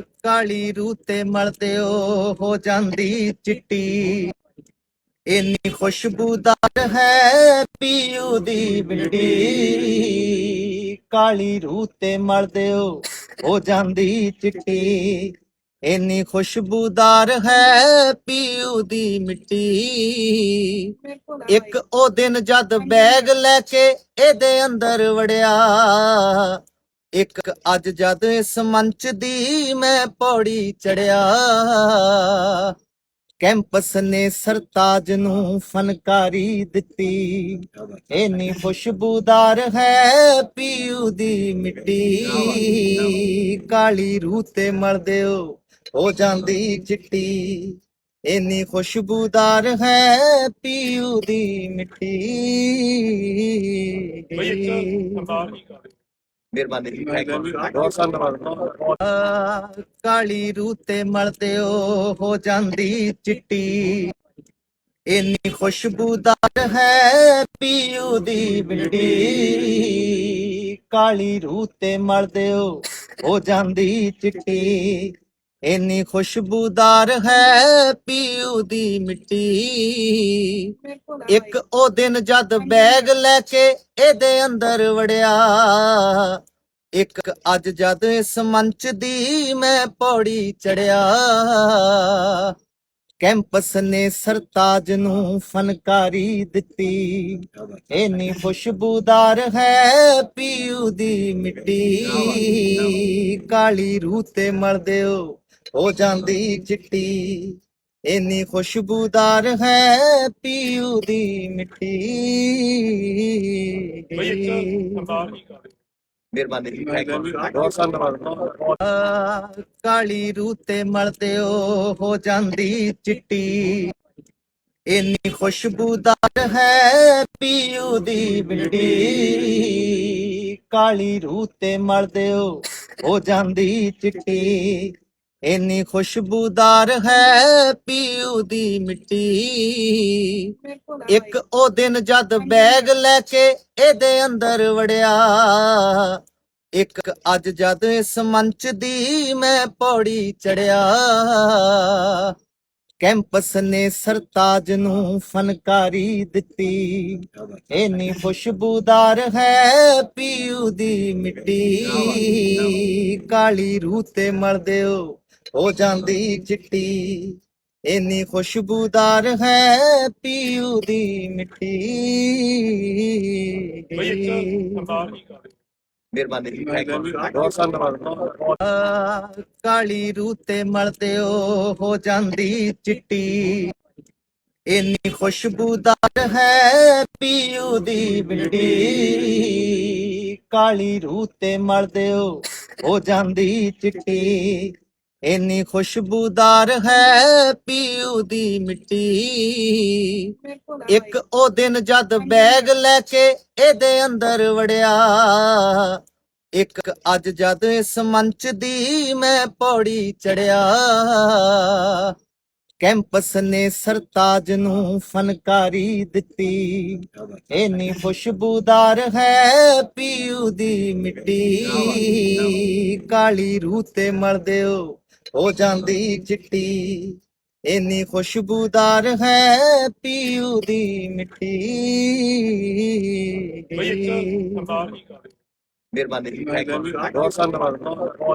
ਕਾਲੀ ਰੂਹ ਤੇ ਮਲਦਿਓ ਹੋ ਜਾਂਦੀ ਚਿੱਟੀ। ਇੰਨੀ ਖੁਸ਼ਬੂਦਾਰ ਹੈ ਪੀਊ ਦੀ ਬਿੰਡੀ ਕਾਲੀ ਰੂਹ ਤੇ ਮਲਦੇ ਹੋ ਜਾਂਦੀ ਚਿੱਟੀ। ਇੰਨੀ ਖੁਸ਼ਬੂਦਾਰ ਹੈ ਪੀਊ ਦੀ ਮਿੱਟੀ। ਇੱਕ ਉਹ ਦਿਨ ਜਦ ਬੈਗ ਲੈ ਕੇ ਇਹਦੇ ਅੰਦਰ ਵੜਿਆ। ਇੱਕ ਅੱਜ ਜਦ ਇਸ ਮੰਚ ਦੀ ਮੈਂ ਪੌੜੀ ਚੜਿਆ, ਕੈਂਪਸ ਨੇ ਸਰਤਾਜ ਨੂੰ ਫਨਕਾਰੀ ਦਿੱਤੀ। ਇੰਨੀ ਖੁਸ਼ਬੂਦਾਰ ਹੈ ਪੀਊ ਦੀ ਮਿੱਟੀ। ਕਾਲੀ ਰੂਹ ਤੇ ਮਲਦਿਓ ਹੋ ਜਾਂਦੀ ਚਿੱਟੀ। ਇੰਨੀ ਖੁਸ਼ਬੂਦਾਰ ਹੈ ਪੀਊ ਦੀ ਮਿੱਟੀ। ਮਿਹਰਬਾਨੀ ਜੀ ਬਹੁਤ ਧੰਨਵਾਦ। ਕਾਲੀ ਰੂਹ ਤੇ ਮਲਦਿਓ ਹੋ ਜਾਂਦੀ ਚਿੱਟੀ। ਇੰਨੀ ਖੁਸ਼ਬੂਦਾਰ ਹੈ ਪੀਊ ਦੀ ਬਿੰਡੀ। ਕਾਲੀ ਰੂਹ ਤੇ ਮਲਦਿਓ ਹੋ ਜਾਂਦੀ ਚਿੱਟੀ। ਇੰਨੀ ਖੁਸ਼ਬੂਦਾਰ ਹੈ ਪੀਊ ਦੀ ਮਿੱਟੀ। ਇੱਕ ਉਹ ਦਿਨ ਜਦ ਬੈਗ ਲੈ ਕੇ ਇਹਦੇ ਅੰਦਰ ਵੜਿਆ। ਇੱਕ ਅੱਜ ਜਦ ਇਸ ਮੰਚ ਦੀ ਮੈਂ ਪੌੜੀ ਚੜਿਆ। ਕੈਂਪਸ ਨੇ ਸਰਤਾਜ ਨੂੰ ਫਨਕਾਰੀ ਦਿੱਤੀ। ਇੰਨੀ ਖੁਸ਼ਬੂਦਾਰ ਹੈ ਪੀਊ ਦੀ ਮਿੱਟੀ। ਕਾਲੀ ਰੂਹ ਤੇ ਮਲਦਿਓ ਹੋ ਜਾਂਦੀ ਚਿੱਟੀ। ਇੰਨੀ ਖੁਸ਼ਬੂਦਾਰ ਹੈ ਪੀਊ ਦੀ ਮਿੱਟੀ। ਮਿਹਰਬਾਨੀ ਜੀ ਬਹੁਤ ਧੰਨਵਾਦ ਕਾਲੀ ਰੂਹ ਤੇ ਮਲਦਿਓ ਹੋ ਜਾਂਦੀ ਚਿੱਟੀ। ਇੰਨੀ ਖੁਸ਼ਬੂਦਾਰ ਹੈ ਪੀਊ ਦੀ ਬਿੰਡੀ। ਕਾਲੀ ਰੂਹ ਤੇ ਮਲਦਿਓ ਹੋ ਜਾਂਦੀ ਚਿੱਟੀ। ਇੰਨੀ ਖੁਸ਼ਬੂਦਾਰ ਹੈ ਪੀਊ ਦੀ ਮਿੱਟੀ। ਇੱਕ ਉਹ ਦਿਨ ਜਦ ਬੈਗ ਲੈ ਕੇ ਇਹਦੇ ਅੰਦਰ ਵੜਿਆ। ਇੱਕ ਅੱਜ ਜਦ ਇਸ ਮੰਚ ਦੀ ਮੈਂ ਪੌੜੀ ਚੜਿਆ, ਕੈਂਪਸ ਨੇ ਸਰਤਾਜ ਨੂੰ ਫਨਕਾਰੀ ਦਿੱਤੀ। ਇੰਨੀ ਖੁਸ਼ਬੂਦਾਰ ਹੈ ਪੀਊ ਦੀ ਮਿੱਟੀ। ਕਾਲੀ ਰੂਹ ਤੇ ਮਲਦਿਓ ਹੋ ਜਾਂਦੀ ਚਿੱਟੀ। ਇੰਨੀ ਖੁਸ਼ਬੂਦਾਰ ਹੈ ਪੀਊ ਦੀ ਮਿੱਟੀ। ਮਿਹਰਬਾਨੀ ਬਹੁਤ ਧੰਨਵਾਦ ਕਾਲੀ ਰੂਹ ਤੇ ਮਲਦਿਓ ਹੋ ਜਾਂਦੀ ਚਿੱਟੀ। ਇੰਨੀ ਖੁਸ਼ਬੂਦਾਰ ਹੈ ਪੀਊ ਦੀ ਬਿੰਡੀ। ਕਾਲੀ ਰੂਹ ਤੇ ਮਲਦਿਓ ਹੋ ਜਾਂਦੀ ਚਿੱਟੀ। ਇੰਨੀ ਖੁਸ਼ਬੂਦਾਰ ਹੈ ਪੀਊ ਦੀ ਮਿੱਟੀ। ਇੱਕ ਉਹ ਦਿਨ ਜਦ ਬੈਗ ਲੈ ਕੇ ਇਹਦੇ ਅੰਦਰ ਵੜਿਆ। ਇੱਕ ਅੱਜ ਜਦ ਇਸ ਮੰਚ ਦੀ ਮੈਂ ਪੌੜੀ ਚੜਿਆ। ਕੈਂਪਸ ਨੇ ਸਰਤਾਜ ਨੂੰ ਫਨਕਾਰੀ ਦਿੱਤੀ। ਇੰਨੀ ਖੁਸ਼ਬੂਦਾਰ ਹੈ ਪੀਊ ਦੀ ਮਿੱਟੀ। ਕਾਲੀ ਰੂਹ ਤੇ ਮਲਦਿਓ ਹੋ। ਜਾਂਦੀ ਚਿੱਟੀ। ਇੰਨੀ ਖੁਸ਼ਬੂਦਾਰ ਹੈ ਪੀਊ ਦੀ ਮਿੱਟੀ। ਬਈ ਇੱਕ ਸਰਦਾਰ ਨਹੀਂ ਕਰਦੇ ਮਿਹਰਬਾਨੀ ਜੀ ਬਹੁਤ ਧੰਨਵਾਦ।